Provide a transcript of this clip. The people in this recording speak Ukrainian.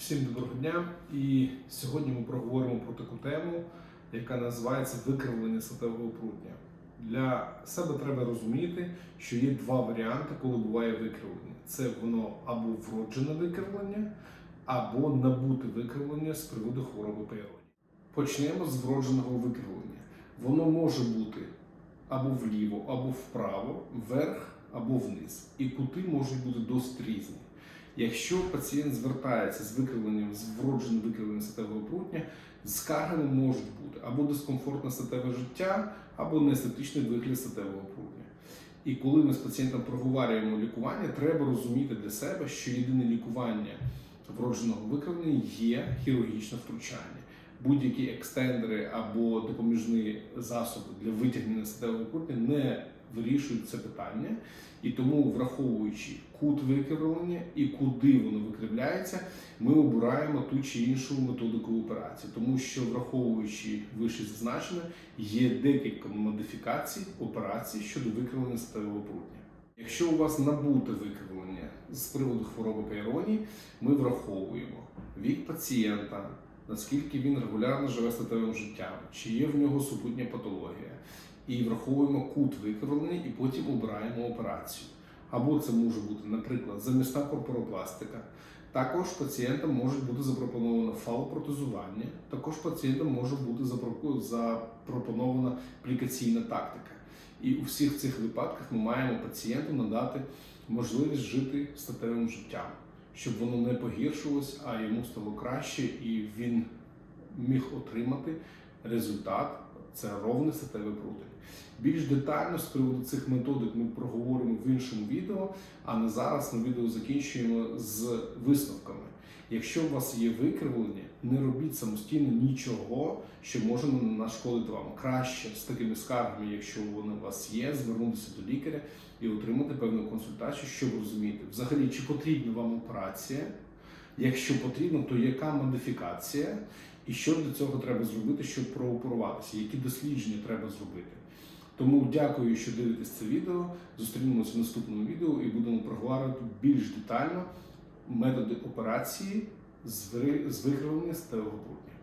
Всім доброго дня! І сьогодні ми проговоримо про таку тему, яка називається викривлення статевого прутня. Для себе треба розуміти, що є два варіанти, коли буває викривлення. Це воно або вроджене викривлення, або набуте викривлення з приводу хвороби Пейроні. Почнемо з вродженого викривлення. Воно може бути або вліво, або вправо, вверх або вниз. І кути можуть бути досить різні. Якщо пацієнт звертається з викривленням, з вродженим викривленням статевого прутня, скаргами можуть бути або дискомфортне статеве життя, або неестетичний вигляд статевого прутня. І коли ми з пацієнтом проговорюємо лікування, треба розуміти для себе, що єдине лікування вродженого викривлення є хірургічне втручання. Будь-які екстендери або допоміжні засоби для витягнення статевого прутня не вирішують це питання. І тому, враховуючи кут викривлення і куди воно викривляється, ми обираємо ту чи іншу методику операції, тому що, враховуючи вище зазначене, є декілька модифікацій операцій щодо викривлення статевого прутня. Якщо у вас набуте викривлення з приводу хвороби Кайроні, ми враховуємо вік пацієнта, наскільки він регулярно живе статевим життям, чи є в нього супутня патологія, і враховуємо кут викривлення, і потім обираємо операцію. Або це може бути, наприклад, замісна корпоропластика. Також пацієнтам може бути запропоновано фалопротезування, також пацієнтам може бути запропонована аплікаційна тактика. І у всіх цих випадках ми маємо пацієнту надати можливість жити статевим життям, щоб воно не погіршилось, а йому стало краще, і він міг отримати результат це ровне статеве прутень. Більш детально з приводу цих методик ми проговоримо в іншому відео, а на зараз ми відео закінчуємо з висновками. Якщо у вас є викривлення, не робіть самостійно нічого, що може нашкодити вам. Краще з такими скаргами, якщо вони у вас є, звернутися до лікаря і отримати певну консультацію, щоб розуміти, взагалі, чи потрібна вам операція. Якщо потрібно, то яка модифікація, і що для цього треба зробити, щоб прооперуватися, які дослідження треба зробити. Тому дякую, що дивитесь це відео. Зустрінемося в наступному відео і будемо проговорювати більш детально методи операції з вигравлення прутня.